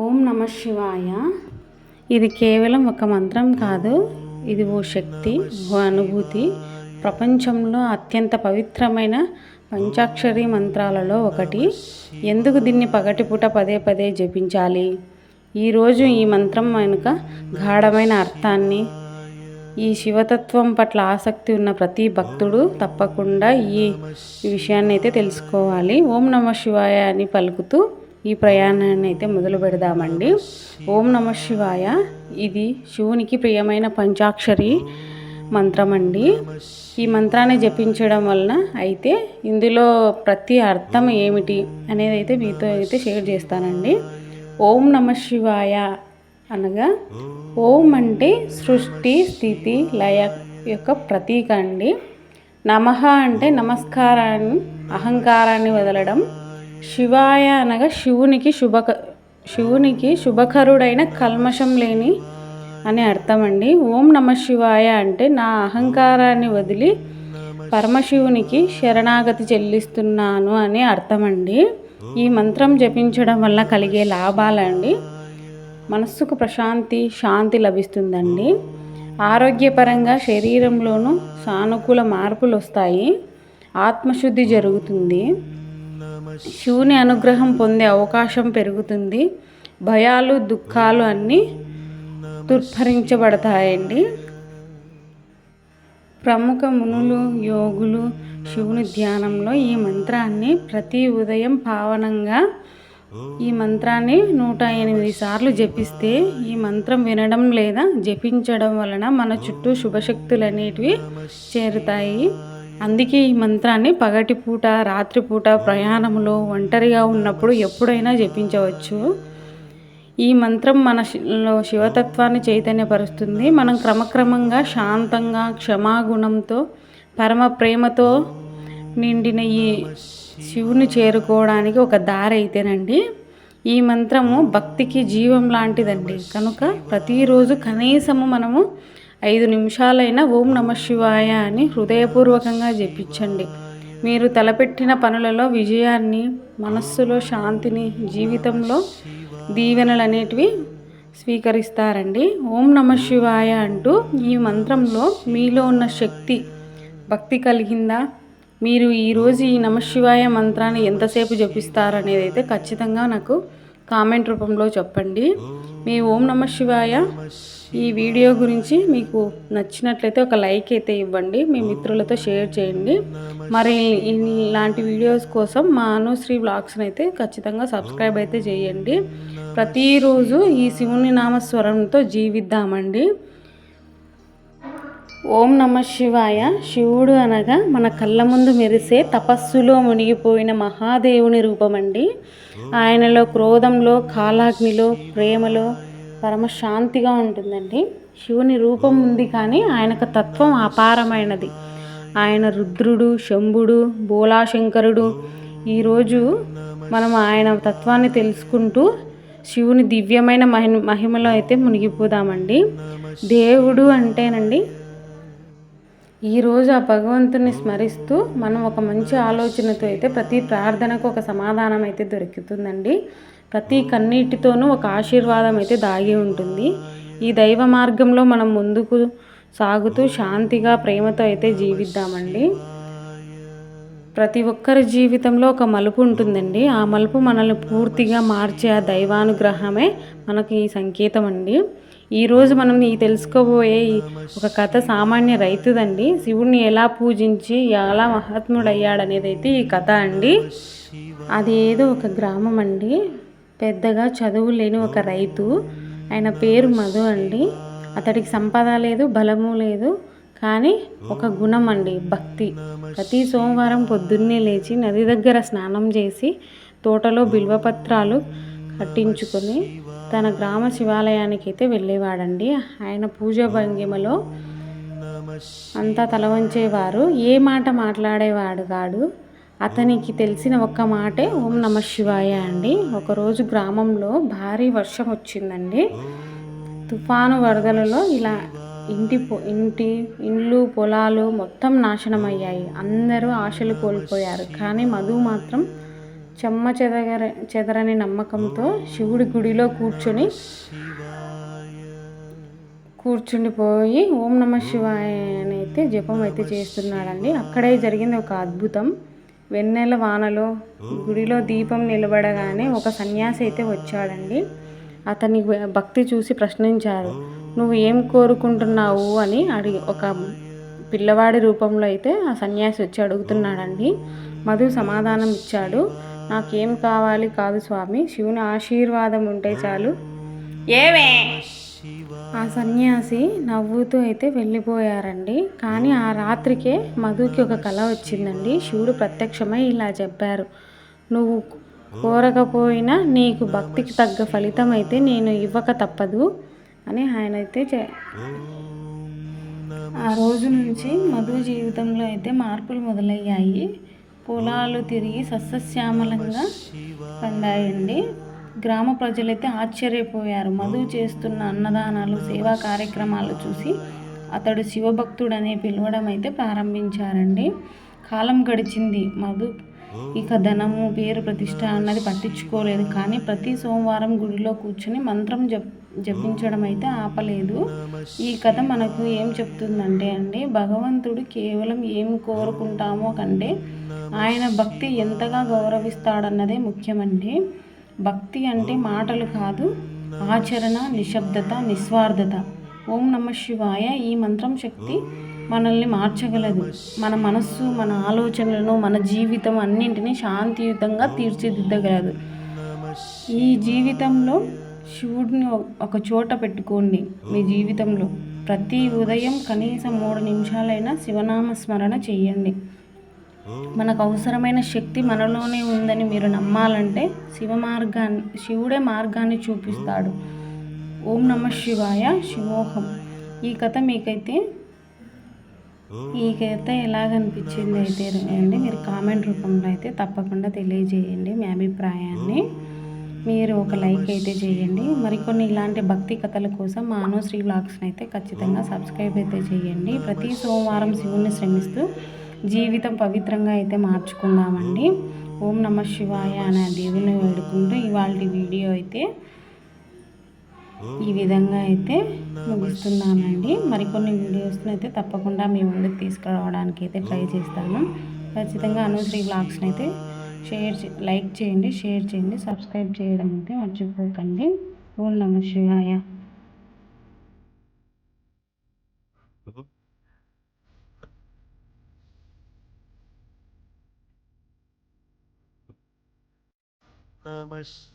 ఓం నమ శివాయ. ఇది కేవలం ఒక మంత్రం కాదు ఇది ఓ శక్తి ఓ అనుభూతి. ప్రపంచంలో అత్యంత పవిత్రమైన పంచాక్షరి మంత్రాలలో ఒకటి. ఎందుకు దీన్ని పగటిపూట పదే పదే జపించాలి? ఈరోజు ఈ మంత్రం వెనుక గాఢమైన అర్థాన్ని ఈ శివతత్వం పట్ల ఆసక్తి ఉన్న ప్రతి భక్తుడు తప్పకుండా ఈ విషయాన్ని అయితే తెలుసుకోవాలి. ఓం నమ శివాయ అని పలుకుతూ ఈ ప్రయాణాన్ని అయితే మొదలు పెడదామండి. ఓం నమ శివాయ. ఇది శివునికి ప్రియమైన పంచాక్షరి మంత్రం అండి ఈ మంత్రాన్ని జపించడం వలన అయితే ఇందులో ప్రతి అర్థం ఏమిటి అనేది అయితే మీతో అయితే షేర్ చేస్తానండి. ఓం నమ శివాయ అనగా ఓం అంటే సృష్టి స్థితి లయ యొక్క ప్రతీక అండి. నమః అంటే నమస్కారాన్ని అహంకారాన్ని వదలడం శివాయ అనగా శివునికి శుభక శివునికి శుభకరుడైన కల్మషం లేని అని అర్థం అండి ఓం నమ శివాయ అంటే నా అహంకారాన్ని వదిలి పరమశివునికి శరణాగతి చెల్లిస్తున్నాను అని అర్థం అండి ఈ మంత్రం జపించడం వల్ల కలిగే లాభాలండి. మనస్సుకు ప్రశాంతి శాంతి లభిస్తుందండి. ఆరోగ్యపరంగా శరీరంలోనూ సానుకూల మార్పులు వస్తాయి ఆత్మశుద్ధి జరుగుతుంది. శివుని అనుగ్రహం పొందే అవకాశం పెరుగుతుంది. భయాలు దుఃఖాలు అన్నీ దుర్భరించబడతాయండి ప్రముఖ మునులు యోగులు శివుని ధ్యానంలో ఈ మంత్రాన్ని ప్రతి ఉదయం పావనంగా ఈ మంత్రాన్ని నూట ఎనిమిది సార్లు జపిస్తే ఈ మంత్రం వినడం లేదా జపించడం వలన మన చుట్టూ శుభశక్తులు అనేటివి చేరుతాయి. అందుకే ఈ మంత్రాన్ని పగటిపూట రాత్రిపూట ప్రయాణంలో ఒంటరిగా ఉన్నప్పుడు ఎప్పుడైనా జపించవచ్చు. ఈ మంత్రం మన శిలో శివతత్వాన్ని చైతన్యపరుస్తుంది. మనం క్రమక్రమంగా శాంతంగా క్షమాగుణంతో పరమ ప్రేమతో నిండిన ఈ శివుని చేరుకోవడానికి ఒక దారి అయితేనండి ఈ మంత్రము భక్తికి జీవం లాంటిదండి. కనుక ప్రతిరోజు కనీసము మనము ఐదు నిమిషాలైనా ఓం నమ శివాయ అని హృదయపూర్వకంగా జపించండి. మీరు తలపెట్టిన పనులలో విజయాన్ని మనస్సులో శాంతిని జీవితంలో దీవెనలు అనేటివి స్వీకరిస్తారండి. ఓం నమ శివాయ అంటూ ఈ మంత్రంలో మీలో ఉన్న శక్తి భక్తి కలిగిందా? మీరు ఈరోజు ఈ నమశివాయ మంత్రాన్ని ఎంతసేపు జపిస్తారనేది అయితే ఖచ్చితంగా నాకు కామెంట్ రూపంలో చెప్పండి. మీ ఓం నమ శివాయ ఈ వీడియో గురించి మీకు నచ్చినట్లయితే ఒక లైక్ అయితే ఇవ్వండి. మీ మిత్రులతో షేర్ చేయండి. మరి ఇలాంటి వీడియోస్ కోసం మా అనుశ్రీ బ్లాగ్స్ని అయితే ఖచ్చితంగా సబ్స్క్రైబ్ అయితే చేయండి. ప్రతిరోజు ఈ శివుని నామస్వరంతో జీవిద్దామండి. ఓం నమ శివాయ. శివుడు అనగా మన కళ్ళ ముందు మెరిసే తపస్సులో మునిగిపోయిన మహాదేవుని రూపమండి. ఆయనలో క్రోధంలో కాలాగ్నిలో ప్రేమలో పరమశాంతిగా ఉంటుందండి. శివుని రూపం ఉంది కానీ ఆయనకు తత్వం అపారమైనది. ఆయన రుద్రుడు శంభుడు బోలాశంకరుడు. ఈరోజు మనం ఆయన తత్వాన్ని తెలుసుకుంటూ శివుని దివ్యమైన మహి మహిమలో అయితే మునిగిపోదామండి. దేవుడు అంటేనండి ఈరోజు ఆ భగవంతుని స్మరిస్తూ మనం ఒక మంచి ఆలోచనతో అయితే ప్రతి ప్రార్థనకు ఒక సమాధానం అయితే దొరుకుతుందండి. ప్రతి కన్నీటితోనూ ఒక ఆశీర్వాదం అయితే దాగి ఉంటుంది. ఈ దైవ మార్గంలో మనం ముందుకు సాగుతూ శాంతిగా ప్రేమతో అయితే జీవిద్దామండి. ప్రతి ఒక్కరి జీవితంలో ఒక మలుపు ఉంటుందండి. ఆ మలుపు మనల్ని పూర్తిగా మార్చే ఆ దైవానుగ్రహమే మనకు ఈ సంకేతం అండి ఈరోజు మనం ఈ తెలుసుకోబోయే ఒక కథ సామాన్య రైతుదండి. శివుణ్ణి ఎలా పూజించి ఎలా మహాత్ముడయ్యాడనేది అయితే ఈ కథ అండి. అది ఏదో ఒక గ్రామం అండి పెద్దగా చదువు లేని ఒక రైతు. ఆయన పేరు మధు అండి. అతడికి సంపద లేదు బలము లేదు కానీ ఒక గుణం అండి భక్తి. ప్రతి సోమవారం పొద్దున్నే లేచి నది దగ్గర స్నానం చేసి తోటలో బిల్వపత్రాలు కట్టించుకొని తన గ్రామ శివాలయానికి అయితే వెళ్ళేవాడండి. ఆయన పూజ భంగిమలో అంతా తల వంచేవారు ఏ మాట మాట్లాడేవాడు కాడు. అతనికి తెలిసిన ఒక్క మాటే ఓం నమ శివాయ అండి. ఒకరోజు గ్రామంలో భారీ వర్షం వచ్చిందండి. తుఫాను వరదలలో ఇలా ఇంటి ఇంటి ఇండ్లు పొలాలు మొత్తం నాశనం అయ్యాయి. అందరూ ఆశలు కోల్పోయారు. కానీ మధు మాత్రం చెమ్మ చెదగర చెదరని నమ్మకంతో శివుడి గుడిలో కూర్చొని కూర్చుండిపోయి ఓం నమ శివాయ అని అయితే జపం అయితే చేస్తున్నాడండి. అక్కడే జరిగింది ఒక అద్భుతం. వెన్నెల వానలో గుడిలో దీపం నిలబడగానే ఒక సన్యాసి అయితే వచ్చాడండి. అతని భక్తి చూసి ప్రశ్నించారు నువ్వు ఏం కోరుకుంటున్నావు? అని అడిగి ఒక పిల్లవాడి రూపంలో అయితే ఆ సన్యాసి వచ్చి అడుగుతున్నాడండి. మధు సమాధానం ఇచ్చాడు నాకేం కావాలి కాదు స్వామి శివుని ఆశీర్వాదం ఉంటే చాలు. ఏమే? ఆ సన్యాసి నవ్వుతూ అయితే వెళ్ళిపోయారండి. కానీ ఆ రాత్రికే మధుకి ఒక కళ వచ్చిందండి. శివుడు ప్రత్యక్షమై ఇలా చెప్పారు. నువ్వు కోరకపోయినా నీకు భక్తికి తగ్గ ఫలితం అయితే నేను ఇవ్వక తప్పదు అని ఆయన అయితే ఆ రోజు నుంచి మధు జీవితంలో అయితే మార్పులు మొదలయ్యాయి. పొలాలు తిరిగి సస్యశ్యామలంగా పండాయండి. గ్రామ ప్రజలైతే ఆశ్చర్యపోయారు. మధు చేస్తున్న అన్నదానాలు సేవా కార్యక్రమాలు చూసి అతడు శివభక్తుడు అనే పిలవడం అయితే ప్రారంభించారండి. కాలం గడిచింది. మధు ఇక ధనము పేరు ప్రతిష్ట అన్నది పట్టించుకోలేదు. కానీ ప్రతి సోమవారం గుడిలో కూర్చుని మంత్రం జప్ జపించడం అయితే ఆపలేదు. ఈ కథ మనకు ఏం చెప్తుందంటే అండి భగవంతుడు కేవలం ఏం కోరుకుంటామో కంటే ఆయన భక్తి ఎంతగా గౌరవిస్తాడన్నదే ముఖ్యమండి. భక్తి అంటే మాటలు కాదు ఆచరణ నిశ్శబ్దత నిస్వార్థత. ఓం నమ శివాయ. ఈ మంత్రం శక్తి మనల్ని మార్చగలదు. మన మనస్సు మన ఆలోచనలను మన జీవితం అన్నింటినీ శాంతియుతంగా తీర్చిదిద్దగలదు. ఈ జీవితంలో శివుడిని ఒక చోట పెట్టుకోండి మీ జీవితంలో. ప్రతి ఉదయం కనీసం మూడు నిమిషాలైనా శివనామ స్మరణ చేయండి. మనకు అవసరమైన శక్తి మనలోనే ఉందని మీరు నమ్మాలంటే శివ మార్గాన్ని శివుడే మార్గాన్ని చూపిస్తాడు. ఓం నమ శివాయ శివోహం. ఈ కథ మీకైతే ఈ కథ ఎలాగనిపించింది అయితే అండి మీరు కామెంట్ రూపంలో అయితే తప్పకుండా తెలియజేయండి మీ అభిప్రాయాన్ని. మీరు ఒక లైక్ అయితే చేయండి. మరికొన్ని ఇలాంటి భక్తి కథల కోసం మా శ్రీ బ్లాగ్స్ని అయితే ఖచ్చితంగా సబ్స్క్రైబ్ అయితే చేయండి. ప్రతి సోమవారం శివుణ్ణి శ్రమిస్తూ జీవితం పవిత్రంగా అయితే మార్చుకుందామండి. ఓం నమ శివాయ అనే దేవుని వేడుకుంటూ ఇవాళ వీడియో అయితే ఈ విధంగా అయితే ముగిస్తున్నానండి. మరికొన్ని వీడియోస్ని అయితే తప్పకుండా మీ ముందుకు తీసుకురావడానికి అయితే ట్రై చేస్తాను. ఖచ్చితంగా అనుశ్రీ బ్లాగ్స్ని అయితే షేర్ లైక్ చేయండి షేర్ చేయండి సబ్స్క్రైబ్ చేయడం అయితే మర్చిపోకండి. ఓం నమ శివాయ. Ah, mas